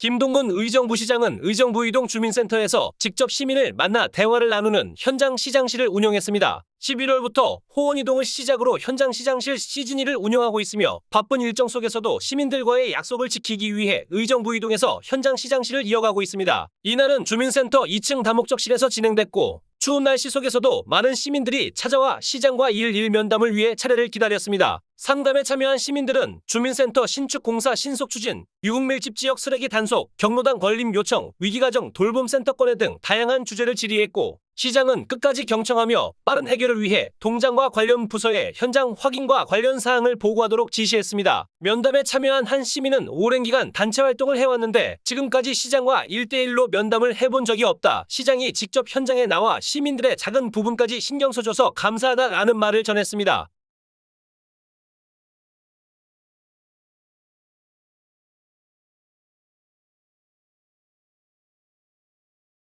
김동근 의정부 시장은 의정부 이동 주민센터에서 직접 시민을 만나 대화를 나누는 현장 시장실을 운영했습니다. 11월부터 호원이동을 시작으로 현장 시장실 시즌2를 운영하고 있으며 바쁜 일정 속에서도 시민들과의 약속을 지키기 위해 의정부 이동에서 현장 시장실을 이어가고 있습니다. 이날은 주민센터 2층 다목적실에서 진행됐고 추운 날씨 속에서도 많은 시민들이 찾아와 시장과 일 일 면담을 위해 차례를 기다렸습니다. 상담에 참여한 시민들은 주민센터 신축 공사 신속 추진, 유흥밀집 지역 쓰레기 단속, 경로당 걸림 요청, 위기가정 돌봄센터 건의 등 다양한 주제를 질의했고 시장은 끝까지 경청하며 빠른 해결을 위해 동장과 관련 부서에 현장 확인과 관련 사항을 보고하도록 지시했습니다. 면담에 참여한 한 시민은 오랜 기간 단체 활동을 해왔는데 지금까지 시장과 1대1로 면담을 해본 적이 없다. 시장이 직접 현장에 나와 시민들의 작은 부분까지 신경 써줘서 감사하다라는 말을 전했습니다.